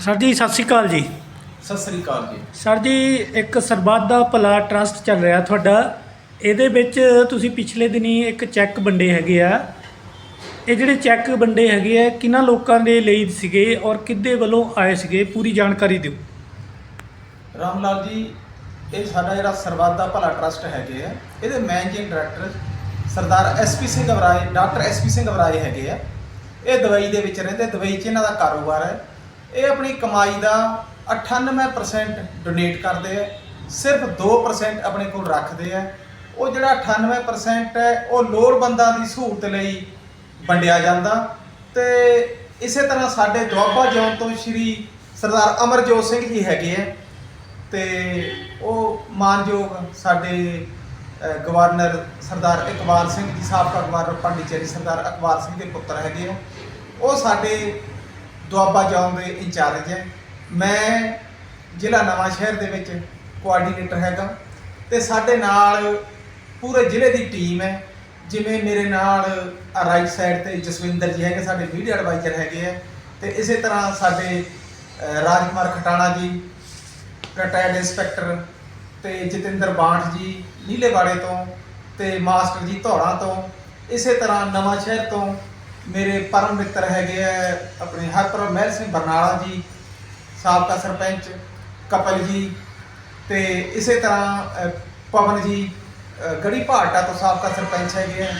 Sir ਜੀ ਸਤਿ ਸ਼੍ਰੀ ਅਕਾਲ ਜੀ। ਸਤਿ ਸ੍ਰੀ ਅਕਾਲ ਜੀ। ਸਰ ਜੀ ਇੱਕ ਸਰਬੱਤ ਦਾ ਭਲਾ ਟਰਸਟ ਚੱਲ ਰਿਹਾ ਤੁਹਾਡਾ। ਇਹਦੇ ਵਿੱਚ ਤੁਸੀਂ ਪਿਛਲੇ ਦਿਨੀ ਇੱਕ ਚੈੱਕ ਵੰਡੇ ਹੈਗੇ ਆ। ਇਹ ਜਿਹੜੇ ਚੈੱਕ ਵੰਡੇ ਹੈਗੇ ਆ ਕਿਹਨਾਂ ਲੋਕਾਂ ਦੇ ਲਈ ਸੀਗੇ ਔਰ ਕਿੱਦੇ ਵੱਲੋਂ ਆਏ ਸੀਗੇ ਪੂਰੀ ਜਾਣਕਾਰੀ ਦਿਓ। ਰਾਮ ਲਾਲ ਜੀ ਇਹ ਸਾਡਾ ਜਿਹੜਾ ਸਰਬੱਤ ਦਾ ਭਲਾ ਟਰਸਟ ਹੈਗੇ ਆ ਇਹਦੇ managing director Sardar SP Singh Awrai doctor SP Singh Awrai ਹੈਗੇ ਆ। ਇਹ ਦਵਾਈ ਦੇ ਵਿੱਚ ਰਹਿੰਦੇ ਦਵਾਈ 'ਚ ਇਹਨਾਂ ਦਾ ਕਾਰੋਬਾਰ ਹੈ। ਇਹ ਆਪਣੀ ਕਮਾਈ ਦਾ 98% ਡੋਨੇਟ ਕਰਦੇ ਆ, ਸਿਰਫ 2% ਆਪਣੇ ਕੋਲ ਰੱਖਦੇ ਆ। ਉਹ ਜਿਹੜਾ 98% ਹੈ, ਉਹ ਲੋੜਵੰਦਾਂ ਦੀ ਸਹੂਲਤ ਲਈ ਵੰਡਿਆ ਜਾਂਦਾ। ਤੇ ਇਸੇ ਤਰ੍ਹਾਂ ਸਾਡੇ ਦੁਆਬਾ ਜੌਨ ਤੋਂ ਸ਼੍ਰੀ ਸਰਦਾਰ ਅਮਰਜੋਤ ਸਿੰਘ ਜੀ ਹੈਗੇ ਆ। ਤੇ ਉਹ ਮਾਨਯੋਗ ਸਾਡੇ ਗਵਰਨਰ ਸਰਦਾਰ ਇਕਬਾਲ ਸਿੰਘ ਜੀ, ਸਾਬਕਾ ਗਵਰਨਰ ਪਾਂਡੀਚੇਰੀ ਸਰਦਾਰ ਇਕਬਾਲ ਸਿੰਘ ਦੇ ਪੁੱਤਰ ਹੈਗੇ ਆ। ਉਹ ਸਾਡੇ ਦੁਆਬਾ ਜੌਨ ਦੇ ਇੰਚਾਰਜ ਹੈ। ਮੈਂ ਜ਼ਿਲ੍ਹਾ ਨਵਾਂ ਸ਼ਹਿਰ ਦੇ ਵਿੱਚ ਕੋਆਰਡੀਨੇਟਰ ਹੈਗਾ ਤੇ ਸਾਡੇ ਨਾਲ ਪੂਰੇ ਜ਼ਿਲ੍ਹੇ ਦੀ ਟੀਮ ਹੈ। ਜਿਵੇਂ ਮੇਰੇ ਨਾਲ ਰਾਈਟ ਸਾਈਡ ਤੇ ਜਸਵਿੰਦਰ ਜੀ ਹੈਗੇ ਸਾਡੇ ਮੀਡੀਆ ਐਡਵਾਈਜ਼ਰ ਹੈਗੇ ਆ ਤੇ ਇਸੇ ਤਰ੍ਹਾਂ ਸਾਡੇ ਅ, ਰਾਜਕੁਮਾਰ ਖਟਾਣਾ ਜੀ ਰਿਟਾਇਰਡ ਇੰਸਪੈਕਟਰ ਤੇ ਜਤਿੰਦਰ ਬਾਂਠ ਜੀ ਨੀਲੇਵਾੜੇ ਤੋਂ ਤੇ ਮਾਸਟਰ ਜੀ ਧੌੜਾ ਤੋਂ। ਇਸੇ ਤਰ੍ਹਾਂ ਨਵਾਂ ਸ਼ਹਿਰ ਤੋਂ ਮੇਰੇ ਪਰਮ ਮਿੱਤਰ ਹੈਗੇ ਆ, ਆਪਣੇ ਹਰਪ੍ਰਭ ਮਹਿਲ ਸਿੰਘ ਬਰਨਾਲਾ ਜੀ, ਸਾਬਕਾ ਸਰਪੰਚ ਕਪਲ ਜੀ ਤੇ ਇਸੇ ਤਰ੍ਹਾਂ ਪਵਨ ਜੀ ਗੜੀ ਭਾਟਾ ਤੋਂ ਸਾਬਕਾ ਸਰਪੰਚ ਹੈਗੇ ਆ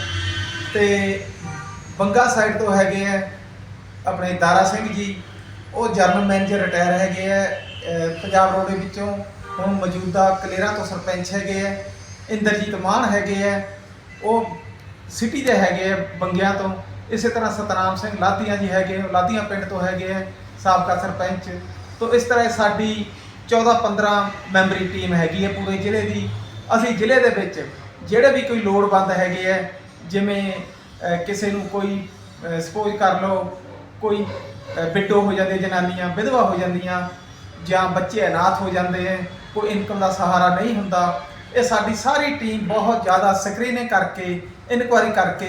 ਤੇ ਬੰਗਾ ਸਾਈਡ ਤੋਂ ਹੈਗੇ ਆ ਆਪਣੇ ਦਾਰਾ ਸਿੰਘ ਜੀ, ਉਹ ਜਰਨਲ ਮੈਨੇਜਰ ਰਿਟਾਇਰ ਹੈਗੇ ਆ ਪੰਜਾਬ ਰੋਡ ਦੇ ਵਿੱਚੋਂ, ਹੁਣ ਮੌਜੂਦਾ ਕਲੇਰਾ ਤੋਂ ਸਰਪੰਚ ਹੈਗੇ ਆ, ਇੰਦਰਜੀਤ ਮਾਨ ਹੈਗੇ ਆ, ਉਹ ਸਿਟੀ ਦੇ ਹੈਗੇ ਆ ਬੰਗਿਆਂ ਤੋਂ। ਇਸੇ ਤਰ੍ਹਾਂ ਸਤਨਾਮ ਸਿੰਘ ਲਾਧੀਆਂ ਜੀ ਹੈਗੇ ਆ, ਲਾਧੀਆਂ ਪਿੰਡ ਤੋਂ ਹੈਗੇ ਆ ਸਾਬਕਾ ਸਰਪੰਚ। ਤੋਂ ਇਸ ਤਰ੍ਹਾਂ ਸਾਡੀ 14-15 ਮੈਂਬਰੀ ਟੀਮ ਹੈਗੀ ਹੈ ਪੂਰੇ ਜ਼ਿਲ੍ਹੇ ਦੀ। ਅਸੀਂ ਜ਼ਿਲ੍ਹੇ ਦੇ ਵਿੱਚ ਜਿਹੜੇ ਵੀ ਕੋਈ ਲੋੜਵੰਦ ਹੈਗੇ ਆ ਜਿਵੇਂ ਕਿਸੇ ਨੂੰ ਕੋਈ ਸਪੋਜ਼ ਕਰ ਲਓ ਕੋਈ ਬਿੱਡੋ ਹੋ ਜਾਂਦੇ ਜਨਾਨੀਆਂ ਵਿਧਵਾ ਹੋ ਜਾਂਦੀਆਂ ਜਾਂ ਬੱਚੇ ਅਨਾਥ ਹੋ ਜਾਂਦੇ ਆ ਕੋਈ ਇਨਕਮ ਦਾ ਸਹਾਰਾ ਨਹੀਂ ਹੁੰਦਾ। ਇਹ ਸਾਡੀ ਸਾਰੀ ਟੀਮ ਬਹੁਤ ਜ਼ਿਆਦਾ ਸਕਰੀਨਿੰਗ ਕਰਕੇ ਇਨਕੁਆਇਰੀ ਕਰਕੇ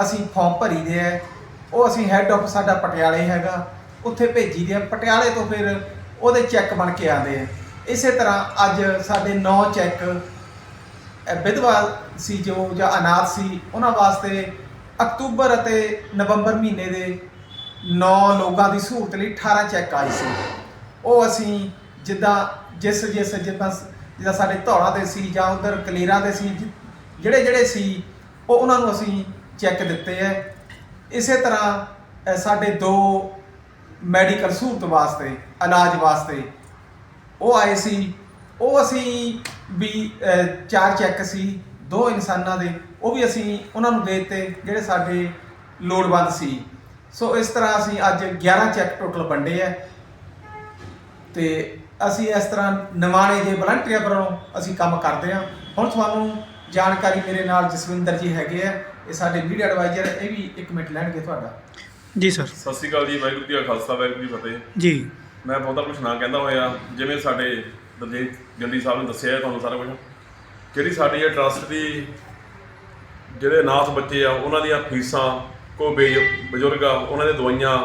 ਅਸੀਂ ਫਾਰਮ ਭਰੀਦੇ ਆ। ਉਹ ਅਸੀਂ ਹੈੱਡ ਆਫ ਸਾਡਾ ਪਟਿਆਲੇ ਹੈਗਾ। ਉੱਥੇ ਭੇਜੀ ਦੇ ਆ। ਪਟਿਆਲੇ ਤੋਂ ਫਿਰ ਉਹਦੇ ਚੈੱਕ ਬਣ ਕੇ ਆਉਂਦੇ ਆ। ਇਸੇ ਤਰ੍ਹਾਂ ਅੱਜ ਸਾਡੇ 9 ਚੈੱਕ ਵਿਧਵਾ ਸੀ ਜੋ ਜਾਂ ਅਨਾਥ ਸੀ, ਉਹਨਾਂ ਵਾਸਤੇ ਅਕਤੂਬਰ ਅਤੇ ਨਵੰਬਰ ਮਹੀਨੇ ਦੇ 9 ਲੋਕਾਂ ਦੀ ਸਹੂਲਤ ਲਈ 18 ਚੈੱਕ ਆਏ ਸੀ। ਉਹ ਅਸੀਂ ਜਿੱਦਾਂ ਜਿਸ ਜਿਸ ਜਿੱਦਾਂ ਜਿੱਦਾਂ ਸਾਡੇ ਧੌਲਾ ਦੇ ਸੀ ਜਾਂ ਉਧਰ ਕਲੇਰਾ ਦੇ ਸੀ ਜਿਹੜੇ ਜਿਹੜੇ ਸੀ, ਉਹ ਉਹਨਾਂ ਨੂੰ ਅਸੀਂ ਚੈੱਕ ਦਿੱਤੇ ਐ। ਇਸੇ ਤਰ੍ਹਾਂ ਸਾਡੇ ਦੋ ਮੈਡੀਕਲ ਸਹੂਲਤ ਵਾਸਤੇ ਇਲਾਜ ਵਾਸਤੇ, ਉਹ ਆਏ ਸੀ। ਉਹ ਅਸੀਂ ਵੀ ਚਾਰ ਚੈੱਕ ਸੀ, ਦੋ ਇਨਸਾਨਾਂ ਦੇ, ਉਹ ਵੀ ਅਸੀਂ ਉਹਨਾਂ ਨੂੰ ਦੇ ਦਿੱਤੇ, ਜਿਹੜੇ ਸਾਡੇ ਲੋੜਵੰਦ ਸੀ। ਸੋ ਇਸ ਤਰ੍ਹਾਂ ਅਸੀਂ ਅੱਜ 11 ਚੈੱਕ ਟੋਟਲ ਵੰਡੇ ਆ ਤੇ ਅਸੀਂ ਇਸ ਤਰ੍ਹਾਂ ਨਿਮਾਣੇ ਜੇ ਵਲੰਟੀਅਰ ਵੱਲੋਂ ਅਸੀਂ ਕੰਮ ਕਰਦੇ ਆ। ਹੁਣ ਤੁਹਾਨੂੰ ਜਾਣਕਾਰੀ ਮੇਰੇ ਨਾਲ ਜਸਵਿੰਦਰ ਜੀ ਹੈਗੇ ਆ ਇਹ ਸਾਡੇ ਮੀਡੀਆ ਐਡਵਾਈਜ਼ਰ ਇਹ ਵੀ ਇੱਕ ਮਿੰਟ ਲੈਣਗੇ ਤੁਹਾਡਾ। ਜੀ ਸਰ। ਸਤਿ ਸ਼੍ਰੀ ਅਕਾਲ ਜੀ ਵਾਹਿਗੁਰੂ ਜੀ ਕਾ ਖਾਲਸਾ ਵਾਹਿਗੁਰੂ ਜੀ ਕੀ ਫਤਿਹ। ਜੀ। ਮੈਂ ਬਹੁਤਾ ਕੁਝ ਨਾ ਕਹਿੰਦਾ ਹੋਇਆ ਜਿਵੇਂ ਸਾਡੇ ਦਲਜੀਤ ਗੰਦੀ ਸਾਹਿਬ ਨੇ ਦੱਸਿਆ ਹੈ ਤੁਹਾਨੂੰ ਸਾਰਾ ਕੁਝ ਜਿਹੜੀ ਸਾਡੀ ਇਹ ਟਰਸਟ ਦੀ ਜਿਹੜੇ ਅਨਾਥ ਬੱਚੇ ਆ ਉਹਨਾਂ ਦੀਆਂ ਫੀਸਾਂ ਕੋ ਬੇ ਬਜ਼ੁਰਗ ਆ ਉਹਨਾਂ ਦੀਆਂ ਦਵਾਈਆਂ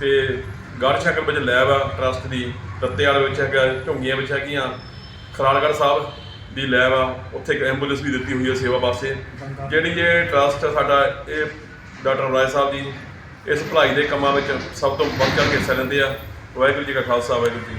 ਤੇ ਗੜ੍ਹ ਸ਼ੱਕਰ ਵਿੱਚ ਲੈਬ ਆ ਟਰਸਟ ਦੀ ਰੱਤੇ ਵਾਲੇ ਵਿੱਚ ਹੈਗਾ ਝੁੰਗੀਆਂ ਵਿੱਚ ਹੈਗੀਆਂ। ਖਰਾਲਗੜ੍ਹ ਸਾਹਿਬ ਦੀ ਲੈਬ ਆ, ਉੱਥੇ ਇੱਕ ਐਂਬੂਲੈਂਸ ਵੀ ਦਿੱਤੀ ਹੋਈ ਹੈ ਸੇਵਾ ਵਾਸਤੇ। ਜਿਹੜੀ ਇਹ ਟਰਸਟ ਆ ਸਾਡਾ, ਇਹ ਡਾਕਟਰ ਰਾਏ ਸਾਹਿਬ ਜੀ, ਇਸ ਭਲਾਈ ਦੇ ਕੰਮਾਂ ਵਿੱਚ ਸਭ ਤੋਂ ਵੱਧ ਚੜ੍ਹ ਕੇ ਹਿੱਸਾ ਲੈਂਦੇ ਆ। ਵਾਹਿਗੁਰੂ ਜੀ ਕਾ ਖਾਲਸਾ, ਵਾਹਿਗੁਰੂ ਜੀ